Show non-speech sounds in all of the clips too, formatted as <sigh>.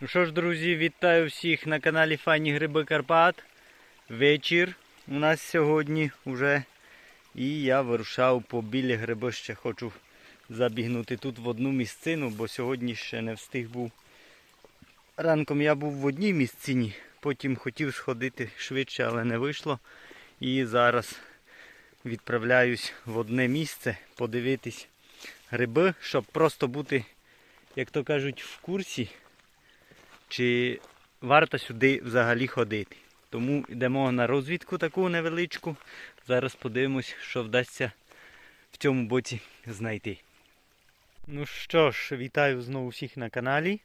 Ну що ж, друзі, вітаю всіх на каналі Файні Гриби Карпат. Вечір у нас сьогодні вже. І я вирушав по білі гриби. Ще хочу забігнути тут в одну місцину, бо сьогодні ще не встиг був. Ранком я був в одній місцині, потім хотів сходити швидше, але не вийшло. І зараз відправляюсь в одне місце подивитись гриби, щоб просто бути, як то кажуть, в курсі чи варто сюди взагалі ходити. Тому йдемо на розвідку таку невеличку. Зараз подивимось, що вдасться в цьому боці знайти. Ну що ж, вітаю знову всіх на каналі.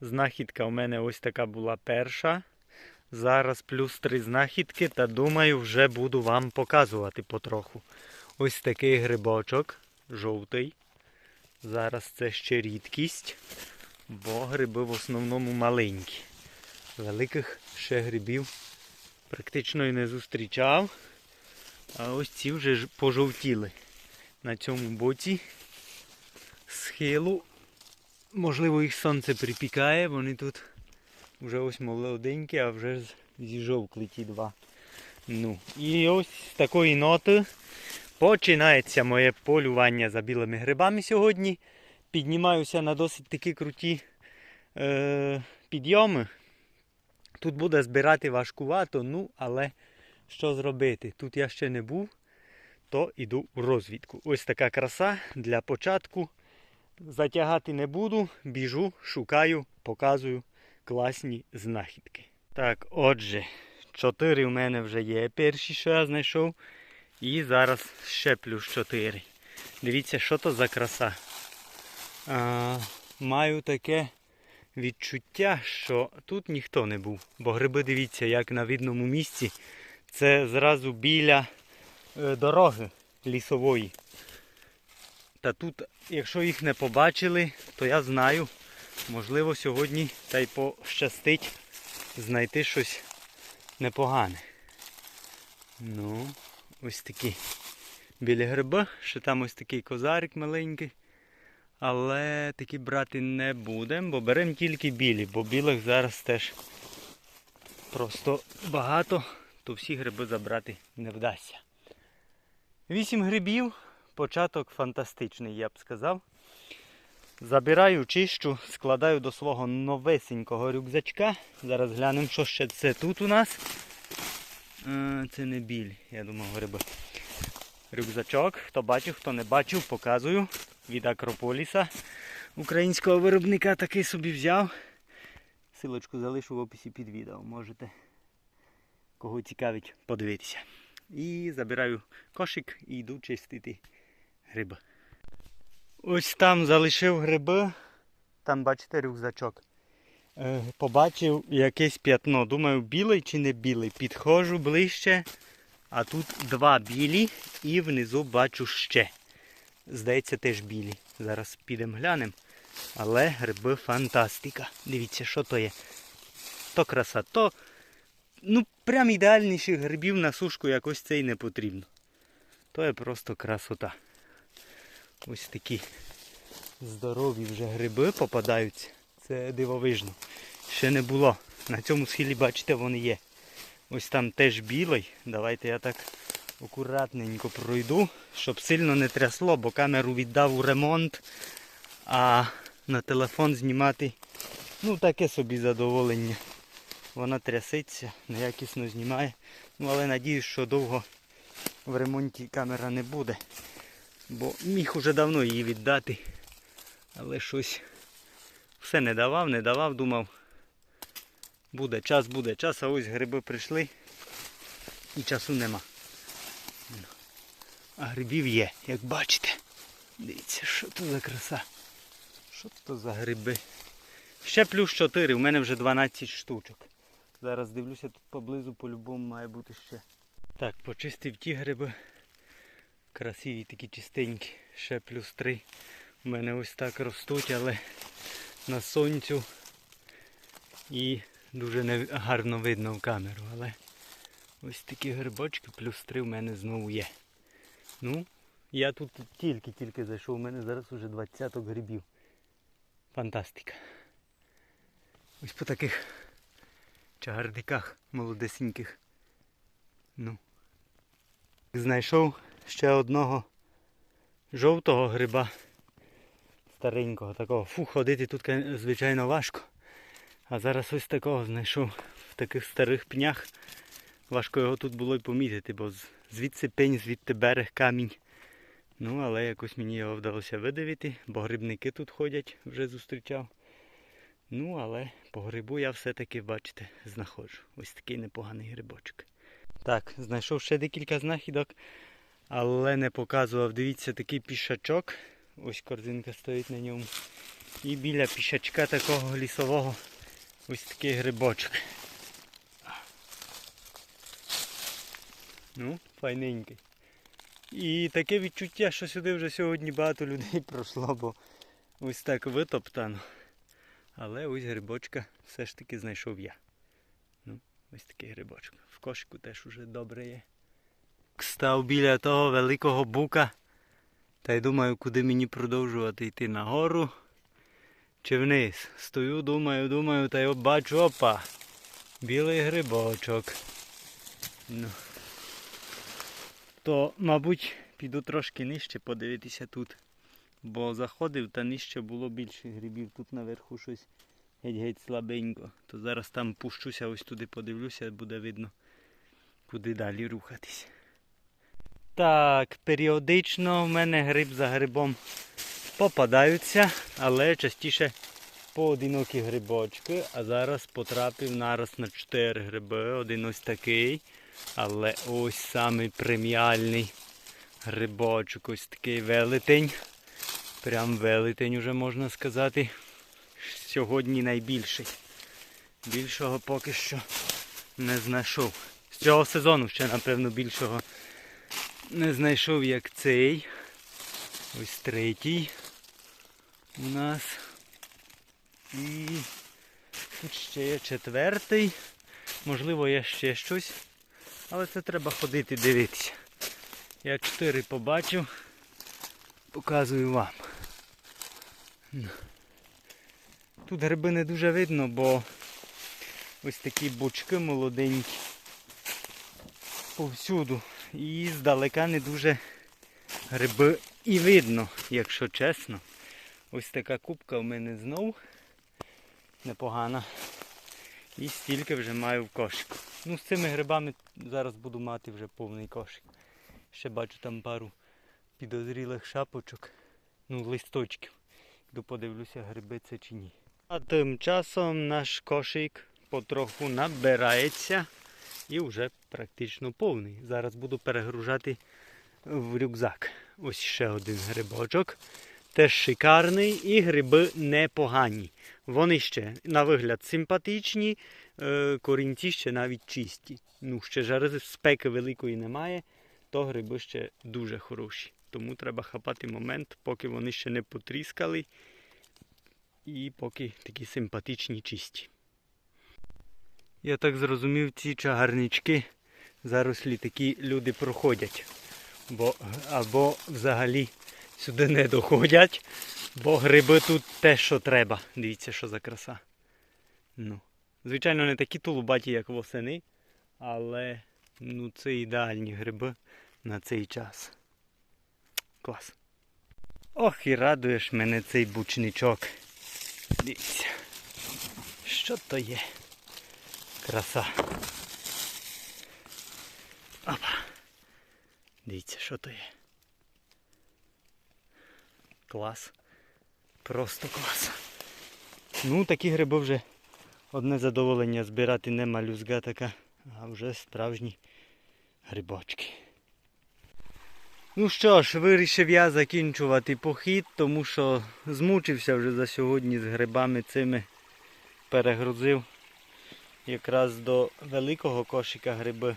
Знахідка у мене ось така була перша. Зараз плюс три знахідки, та думаю, вже буду вам показувати потроху. Ось такий грибочок, жовтий. Зараз це ще рідкість бо гриби в основному маленькі. Великих ще грибів практично і не зустрічав. А ось ці вже пожовтіли на цьому боці схилу. Можливо, їх сонце припікає, вони тут вже ось молоденькі, а вже зіжовкли ті два. Ну, і ось з такої ноти починається моє полювання за білими грибами сьогодні піднімаюся на досить такі круті е, підйоми. Тут буде збирати важкувато, ну, але що зробити? Тут я ще не був, то йду у розвідку. Ось така краса для початку. Затягати не буду, біжу, шукаю, показую класні знахідки. Так, отже, чотири в мене вже є перші, що я знайшов. І зараз ще плюс чотири. Дивіться, що то за краса а, маю таке відчуття, що тут ніхто не був. Бо гриби, дивіться, як на видному місці. Це зразу біля е, дороги лісової. Та тут, якщо їх не побачили, то я знаю, можливо, сьогодні та й пощастить знайти щось непогане. Ну, ось такі білі гриби, ще там ось такий козарик маленький. Але такі брати не будемо, бо беремо тільки білі, бо білих зараз теж просто багато, то всі гриби забрати не вдасться. Вісім грибів, початок фантастичний, я б сказав. Забираю, чищу, складаю до свого новесенького рюкзачка. Зараз глянемо, що ще це тут у нас. Е, Це не біль, я думав, гриби. Рюкзачок. Хто бачив, хто не бачив, показую від Акрополіса українського виробника такий собі взяв. Силочку залишу в описі під відео. Можете кого цікавить подивитися. І забираю кошик і йду чистити гриби. Ось там залишив гриби. Там бачите рюкзачок. Е, Побачив якесь п'ятно. Думаю, білий чи не білий. Підходжу ближче. А тут два білі і внизу бачу ще. Здається, теж білі. Зараз підемо глянемо. Але гриби фантастика. Дивіться, що то є. То краса, то ну прям ідеальніших грибів на сушку якось це й не потрібно. То є просто красота. Ось такі здорові вже гриби попадаються. Це дивовижно. Ще не було. На цьому схилі, бачите, вони є. Ось там теж білий. Давайте я так акуратненько пройду, щоб сильно не трясло, бо камеру віддав у ремонт, а на телефон знімати ну таке собі задоволення. Вона трясеться, неякісно знімає. Ну але надіюсь, що довго в ремонті камера не буде. Бо міг уже давно її віддати. Але щось все не давав, не давав, думав. Буде час, буде час, а ось гриби прийшли і часу нема. А грибів є, як бачите. Дивіться, що то за краса. Що то за гриби? Ще плюс 4, у мене вже 12 штучок. Зараз дивлюся, тут поблизу по-любому має бути ще. Так, почистив ті гриби. Красиві такі чистенькі. Ще плюс 3. У мене ось так ростуть, але на сонцю і дуже не гарно видно в камеру. Але ось такі грибочки плюс 3 в мене знову є. Ну, я тут тільки-тільки зайшов, у мене зараз уже 20 грибів. Фантастика. Ось по таких чагарниках молодесеньких. Ну. Знайшов ще одного жовтого гриба. Старенького такого. Фу, ходити тут, звичайно, важко. А зараз ось такого знайшов в таких старих пнях. Важко його тут було й помітити, бо звідси пень, звідти берег, камінь. Ну, але якось мені його вдалося видавити, бо грибники тут ходять, вже зустрічав. Ну, але по грибу я все-таки, бачите, знаходжу. Ось такий непоганий грибочок. Так, знайшов ще декілька знахідок, але не показував. Дивіться, такий пішачок. Ось корзинка стоїть на ньому. І біля пішачка такого лісового ось такий грибочок. Ну, файненький. І таке відчуття, що сюди вже сьогодні багато людей <laughs> пройшло, бо ось так витоптано. Але ось грибочка все ж таки знайшов я. Ну, ось такий грибочок. В кошику теж уже добре є. Став біля того великого бука. Та й думаю, куди мені продовжувати йти нагору чи вниз. Стою, думаю, думаю, та й бачу, опа. Білий грибочок. Ну. То, мабуть, піду трошки нижче подивитися тут. Бо заходив та нижче було більше грибів. Тут наверху щось геть-геть слабенько. То зараз там пущуся, ось туди подивлюся, буде видно, куди далі рухатись. Так, періодично в мене гриб за грибом попадаються, але частіше поодинокі грибочки. А зараз потрапив нараз на 4 гриби. Один ось такий. Але ось самий преміальний грибочок, ось такий велетень. Прям велетень уже можна сказати. Сьогодні найбільший. Більшого поки що не знайшов. З цього сезону ще, напевно, більшого не знайшов, як цей. Ось третій у нас. І ще є четвертий. Можливо, є ще щось. Але це треба ходити дивитися. Я чотири побачив. Показую вам. Ну. Тут гриби не дуже видно, бо ось такі бочки молоденькі повсюду. І здалека не дуже гриби і видно, якщо чесно. Ось така кубка в мене знов непогана. І стільки вже маю в кошику. Ну, з цими грибами зараз буду мати вже повний кошик. Ще бачу там пару підозрілих шапочок, ну, листочків. Йду подивлюся, гриби це чи ні. А тим часом наш кошик потроху набирається і вже практично повний. Зараз буду перегружати в рюкзак. Ось ще один грибочок. Теж шикарний і гриби непогані. Вони ще на вигляд симпатичні, е, корінці ще навіть чисті. Ну, ще жари спеки великої немає, то гриби ще дуже хороші. Тому треба хапати момент, поки вони ще не потріскали і поки такі симпатичні чисті. Я так зрозумів, ці чагарнички зарослі такі люди проходять. Бо, або взагалі сюди не доходять, бо гриби тут те, що треба. Дивіться, що за краса. Ну, звичайно, не такі тулубаті, як восени, але ну, це ідеальні гриби на цей час. Клас. Ох, і радуєш мене цей бучничок. Дивіться. Що то є? Краса. Опа. Дивіться, що то є. Клас. Просто клас. Ну, такі гриби вже одне задоволення збирати не малюзга така, а вже справжні грибочки. Ну що ж, вирішив я закінчувати похід, тому що змучився вже за сьогодні з грибами цими. Перегрузив якраз до великого кошика гриби.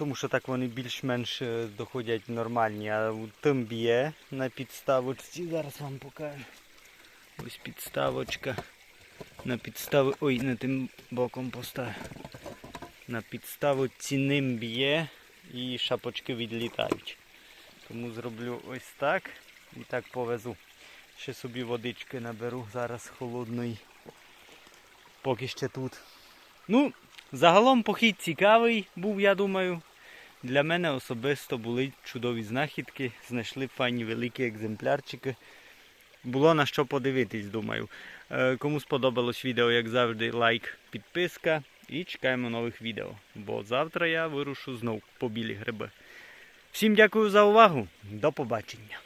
Тому що так вони більш-менш е, доходять нормальні. А тим б'є на підставочці. Зараз вам покажу. Ось підставочка. На підстави... Ой, не тим боком поставив. На підставочці ним б'є і шапочки відлітають. Тому зроблю ось так і так повезу. Ще собі водички наберу зараз холодної. поки ще тут. Ну, загалом похід цікавий був, я думаю. Для мене особисто були чудові знахідки, знайшли файні великі екземплярчики. Було на що подивитись, думаю. Е, Кому сподобалось відео, як завжди, лайк, підписка і чекаємо нових відео. Бо завтра я вирушу знов по білі гриби. Всім дякую за увагу. До побачення.